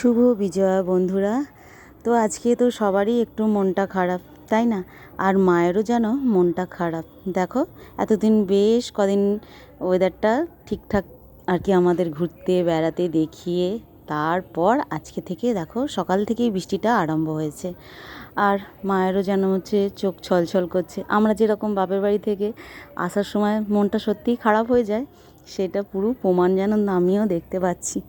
শুভ বিজয়া বন্ধুরা। তো আজকে তো সবারই একটু মনটা খারাপ, তাই না? আর মায়েরও যেন মনটা খারাপ। দেখো, এতদিন বেশ কদিন ওয়েদারটা ঠিকঠাক আর কি আমাদের ঘুরতে, বেড়াতে দেখিয়ে, তারপর আজকে থেকে দেখো সকাল থেকেই বৃষ্টিটা আরম্ভ হয়েছে। আর মায়েরও যেন হচ্ছে চোখ ছলছল করছে। আমরা যেরকম বাপের বাড়ি থেকে আসার সময় মনটা সত্যিই খারাপ হয়ে যায়, সেটা পুরো প্রমাণ যেন আমিও দেখতে পাচ্ছি।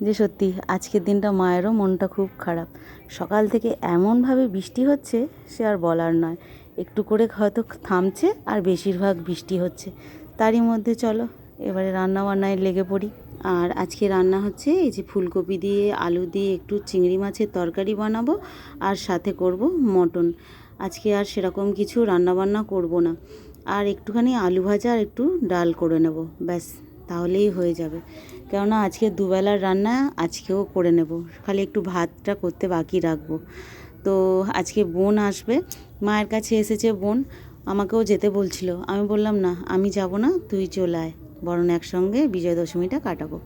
যে সত্যি আজকের দিনটা মায়েরও মনটা খুব খারাপ। সকাল থেকে এমনভাবে বৃষ্টি হচ্ছে সে আর বলার নয়। একটু করে হয়তো থামছে আর বেশিরভাগ বৃষ্টি হচ্ছে। তারই মধ্যে চলো, এবারে রান্না বান্নায় লেগে পড়ি। আর আজকে রান্না হচ্ছে এই যে ফুলকপি দিয়ে, আলু দিয়ে, একটু চিংড়ি মাছের তরকারি বানাবো আর সাথে করব মটন। আজকে আর সেরকম কিছু রান্না বান্না করব না। আর একটুখানি আলু ভাজা আর একটু ডাল করে নেব। ব্যাস, তাহলেই হয়ে যাবে। কেননা আজকে দুবেলার রান্না আজকেও করে নেব। খালি একটু ভাতটা করতে বাকি রাখব। তো আজকে বোন আসবে মায়ের কাছে এসেছে বোন আমাকেও যেতে বলছিল। আমি বললাম না আমি যাব না তুই চলে আয়। বরং একসঙ্গে বিজয় দশমীটা কাটাবো।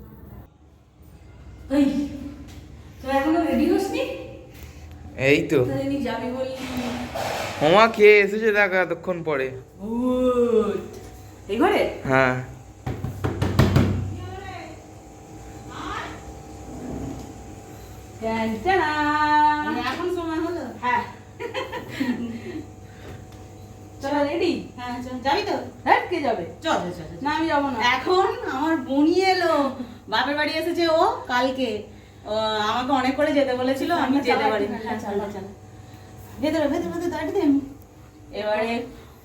এই তো। হোমা খেয়ে এসেছে দেখ এতক্ষণ পরে। এই ঘরে? হ্যাঁ। এখন সময় হলো। হ্যাঁ। চলো রেডি হ্যাঁ যাবি তো? হ্যাঁ কে যাবে? চল চল চল না আমি যাব না। এখন আমার বোনই এলো। বাপের বাড়ি এসেছে ও কালকে। আমাকে অনেক করে যেতে বলেছিল আমি যেতে পারি হ্যাঁ চালা চালা। ভেতরে ভেতরে ভেতরে দাঁড়িয়ে দেন এবারে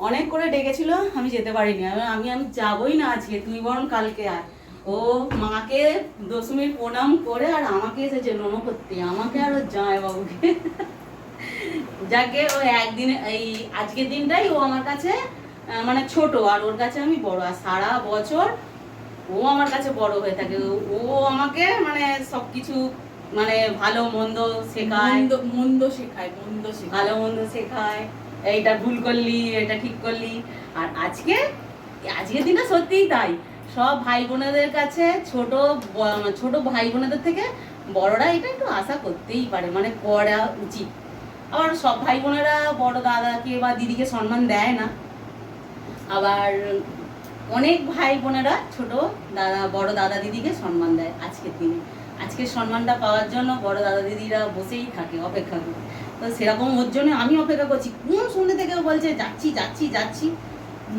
অনেক করে ডেকেছিল আমি যেতে পারিনি। আমি আমি আমি যাবই না আজকে তুই বরং কালকে আয়। ও মাকে দশমীর প্রণাম করে আর আমাকে এসেছে নম করতে আমাকে আর ওর জামাই বাবুকে। যাকে ও একদিন এই আজকের দিনটাই ও আমার কাছে মানে ছোট আর ওর কাছে আমি বড়। আর সারা বছর ও আমার কাছে বড় হয়ে থাকে। ও- আমাকে মানে সবকিছু মানে ভালো মন্দ শেখায়। মন্দ মন্দ শেখায় মন্দ শেখায়। ভালো মন্দ শেখায়। এইটা ভুল করলি এটা ঠিক করলি। আর আজকে আজকের দিনটা সত্যিই তাই। সব ভাই বোনেদের কাছে ছোট ছোট ভাই বোনেদের থেকে বড়রা এটা একটু আশা করতেই পারে মানে করা উচিত। আবার সব ভাই বোনেরা বড় দাদাকে বা দিদিকে সম্মান দেয় না। আবার অনেক ভাই বোনেরা ছোট দাদা, বড় দাদা দিদিকে সম্মান দেয় আজকের দিনে। আজকের সম্মানটা পাওয়ার জন্য বড় দাদা দিদিরা বসেই থাকে, অপেক্ষা করে। তো সেরকম ওর জন্য আমি অপেক্ষা করছি। কোন সন্ধ্যে থেকে বলছে, যাচ্ছি যাচ্ছি যাচ্ছি।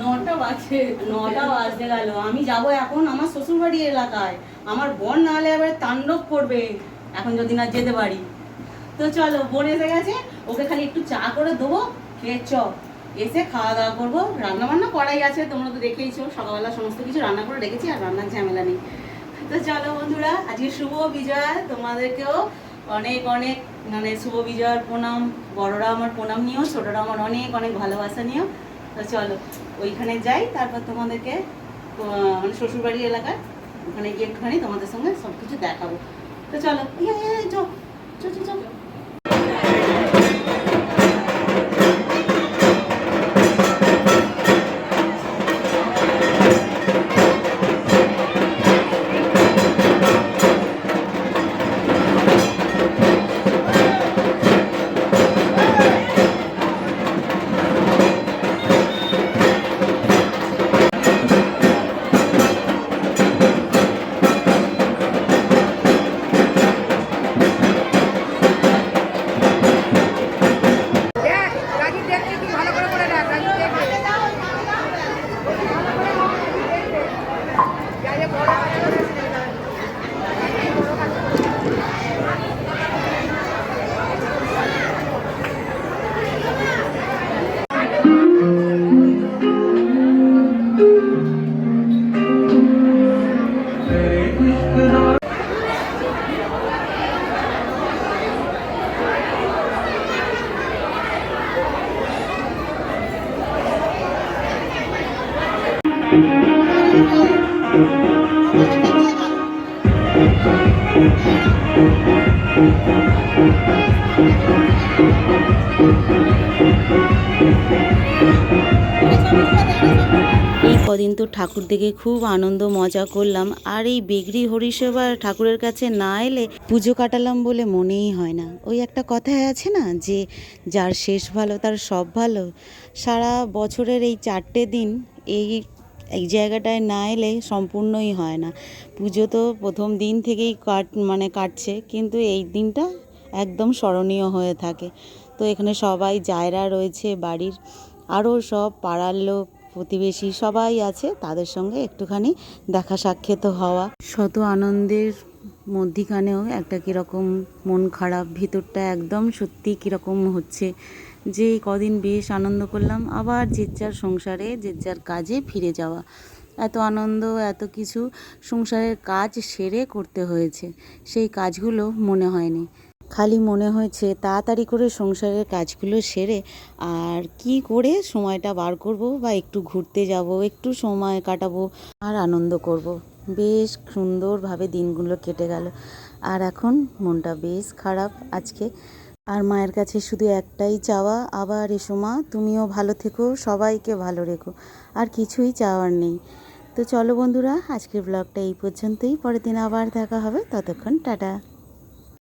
নটা বাজে নটা বাজতে গেল। আমি যাব এখন আমার শ্বশুরবাড়ি এলাকায়। আমার বোন না হলে এবার তাণ্ডব করবে এখন যদি না যেতে পারি। তো চলো বোন এসে গেছে ওকে খালি একটু চা করে দেবো খেয়ে চ। এসে খাওয়া দাওয়া করব রান্না বান্না করাই আছে তোমরা তো দেখেইছো সকালবেলা সমস্ত কিছু রান্না করে রেখেছি আর রান্নার ঝামেলা নেই। তো চলো বন্ধুরা আজকে শুভ বিজয়া তোমাদেরকেও অনেক অনেক মানে শুভ বিজয়ার প্রণাম বড়রা আমার প্রণাম নিও ছোটরা আমার অনেক অনেক ভালোবাসা নিও। চলো, ওইখানে যাই, তারপর তোমাদেরকে মানে শ্বশুরবাড়ি এলাকায় ওখানে গিয়ে একটুখানি তোমাদের সঙ্গে সব কিছু দেখাবো। তো চলো চো চো চো কদিন তো ঠাকুর দেখে খুব আনন্দ, মজা করলাম। আর এই বেগরি হরিসেবা ঠাকুরের কাছে না এলে পুজো কাটালাম বলে মনেই হয় না। ওই একটা কথায় আছে না যে, যার শেষ ভালো তার সব ভালো। সারা বছরের এই চারটে দিন এই এই জায়গাটায় না এলে সম্পূর্ণই হয় না। পুজো তো প্রথম দিন থেকেই কাট মানে কাটছে, কিন্তু এই দিনটা একদম স্মরণীয় হয়ে থাকে। তো এখানে সবাই জায়রা রয়েছে বাড়ির, আরও সব পাড়ার লোক, প্রতিবেশী সবাই আছে, তাদের সঙ্গে একটুখানি দেখা সাক্ষাৎ হওয়া। শত আনন্দের মধ্যিখানেও একটা কীরকম মন খারাপ, ভিতরটা একদম সত্যি কীরকম হচ্ছে। যে কদিন বেশ আনন্দ করলাম, আবার যে যার সংসারে যে যার কাজে ফিরে যাওয়া। এত আনন্দ, এত কিছু সংসারের কাজ সেরে করতে হয়েছে। সেই কাজগুলো মনে হয়নি। খালি মনে হয়েছে তাড়াতাড়ি করে সংসারের কাজগুলো সেরে, আর কি করে সময়টা বার করব বা একটু ঘুরতে যাব, একটু সময় কাটাবো, আর আনন্দ করব। বেশ সুন্দরভাবে দিনগুলো কেটে গেল। আর এখন মনটা বেশ খারাপ। আজকে আর মায়ের কাছে শুধু একটাই চাওয়া, আবার এসো মা, তুমিও ভালো থেকো, সবাইকে ভালো রেখো, আর কিছুই চাওয়ার নেই। তো চলো বন্ধুরা, আজকের ব্লগটা এই পর্যন্তই, পরের দিন আবার দেখা হবে, ততক্ষণ টাটা।